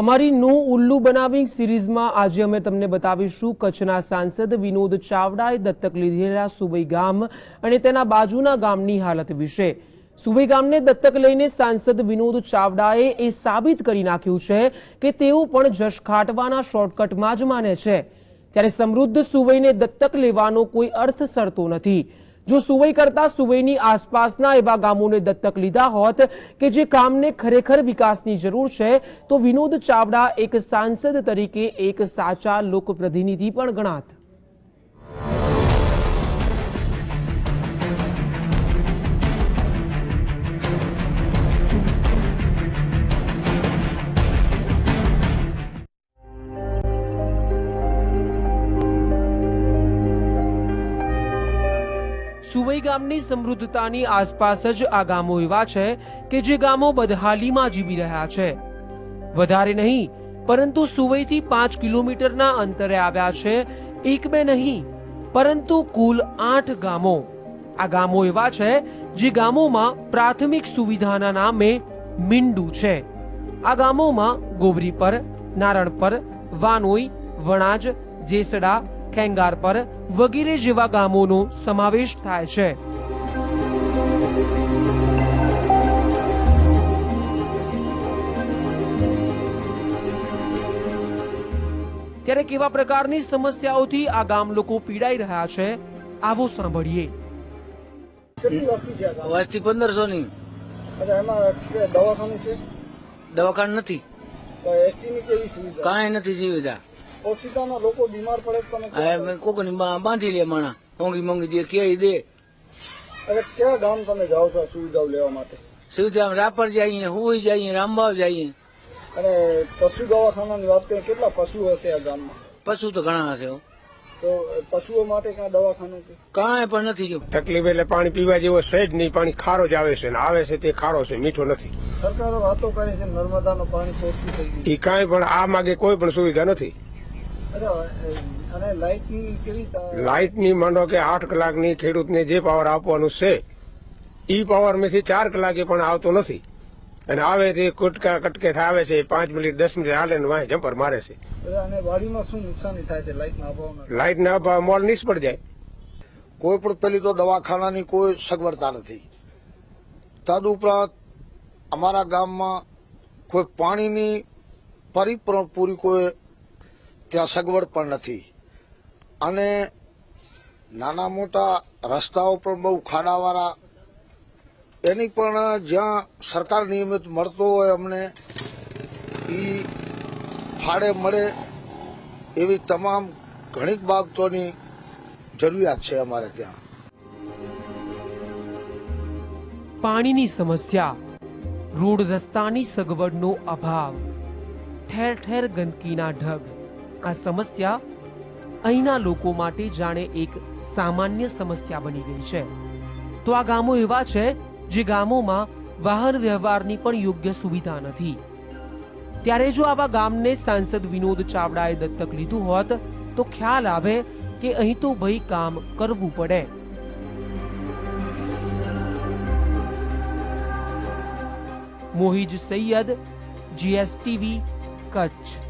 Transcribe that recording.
અમારી નો ઉલ્લુ બનાવી સિરીઝમાં આજે અમે તમને બતાવીશું કચ્છના સાંસદ વિનોદ ચાવડાએ દત્તક લીધેલા સુબઈ ગામ અને તેના બાજુના ગામની હાલત વિશે. સુબઈ ગામને દત્તક લઈને સાંસદ વિનોદ ચાવડાએ એ સાબિત કરી નાખ્યું છે કે તેઓ પણ જશ ખાટવાના શોર્ટકટમાં જ માને છે. ત્યારે સમૃદ્ધ સુવઈને દત્તક લેવાનો કોઈ અર્થ સરતો નથી. જો સુવઈ કરતા સુવઈની આસપાસના એવા ગામોને દત્તક લીધા હોત કે જે કામને ખરેખર વિકાસની જરૂર છે, તો વિનોદ ચાવડા એક સાંસદ તરીકે એક સાચા લોકપ્રતિનિધિ પણ ગણાત. સુવઈ ગામની સમૃદ્ધતાની આસપાસ જ આ ગામો એવા છે કે જે ગામો બદહાલીમાં જીવી રહ્યા છે. વધારે નહીં, પરંતુ સુવઈથી પાંચ કિલોમીટરના અંતરે આવ્યા છે, એક બે નહીં, પરંતુ કુલ આઠ ગામો. આ ગામો એવા છે જે ગામોમાં પ્રાથમિક સુવિધાના નામે મીંડું છે. આ ગામોમાં ગોવરીપર નારણપર વાનોઈ, વણાજ, જેસડા ખેંગારપર વગેરે જેવા ગામોનો સમાવેશ થાય છે. ત્યારે કેવા પ્રકારની સમસ્યાઓથી આ ગામ લોકો પીડાઈ રહ્યા છે આવો સાંભળીએ. વસ્તી પંદરસો ની દવાખાનું છે? દવાખાનું નથી. તો એસટી ની કેવી સુવિધા? કાંઈ નથી સુવિધા. ઓછીતાના લોકો બીમાર પડે તો તમે ક્યાં કોકની બાંધી લે માણા. મોંઘી મોંઘી દે કે દે. અરે કયા ગામ તમે જાઓ છો સુવિધાઓ લેવા માટે? સુવિધા રાપર જઈએ હુઈ જઈએ રામબાવ જઈએ. અને પશુ દવાખાનાની વાત કરીએ કેટલા પશુ હશે આ ગામમાં? પશુ તો ઘણા હશે હો. તો પશુઓ માટે કાંઈ દવાખાનું કાંઈ પણ નથી જો. તકલીફ એટલે પાણી પીવા જેવો છે જ નહીં પાણી ખારો જ આવે છે ને આવે છે તે ખારો છે મીઠો નથી. સરકારો વાતો કરે છે નર્મદાનું પાણી ચોખ્ખું થઈ ગયું. એ કાંઈ પણ આ માગે કોઈ પણ સુવિધા નથી. અરે લાઇટની કેવી લાઇટની માંડો કે આઠ કલાકની ખેડૂતને જે પાવર આપવાનું છે ઈ પાવર મેથી ચાર કલાકે પણ આવતો નથી. અને આવે તે કુટકા કટકે આવે છે પાંચ મિનિટ દસ મિનિટ હાલે ને વાંહે જમ્પર મારે છે. અને વાડીમાં શું નુકસાની થાય છે લાઇટના અભાવના લાઇટ ના અભાવ મોલ નિષ્ફળ જાય. કોઈ પણ પેલી તો દવાખાનાની કોઈ સગવડતા નથી. તદુપરાંત અમારા ગામમાં કોઈ પાણીની પરિપૂર્ણ પૂરી કોઈ ત્યાં સગવડ પણ નથી. અને નાના મોટા રસ્તાઓ પણ બહુ ખાડાવાળા. એની પણ જ્યાં સરકાર નિયમિત મળતો હોય અમને એ ફાળે મળે એવી તમામ ઘણી બાબતોની જરૂરિયાત છે અમારે ત્યાં. પાણીની સમસ્યા, રોડ રસ્તાની સગવડનો અભાવ ઠેર ઠેર ગંદકીના ઢગ. આ સમસ્યા અહીંના લોકો માટે જાણે એક સામાન્ય સમસ્યા બની ગઈ છે. તો આ ગામો એવા છે જે ગામોમાં વાહન વ્યવહારની પણ યોગ્ય સુવિધા નથી. ત્યારે જો આવા ગામને સાંસદ વિનોદ ચાવડાએ દત્તક લીધું હોત, તો ખ્યાલ આવે કે અહીં તો ભાઈ કામ કરવું પડે. મોહિજ સૈયદ, જીએસટીવી, કચ્છ.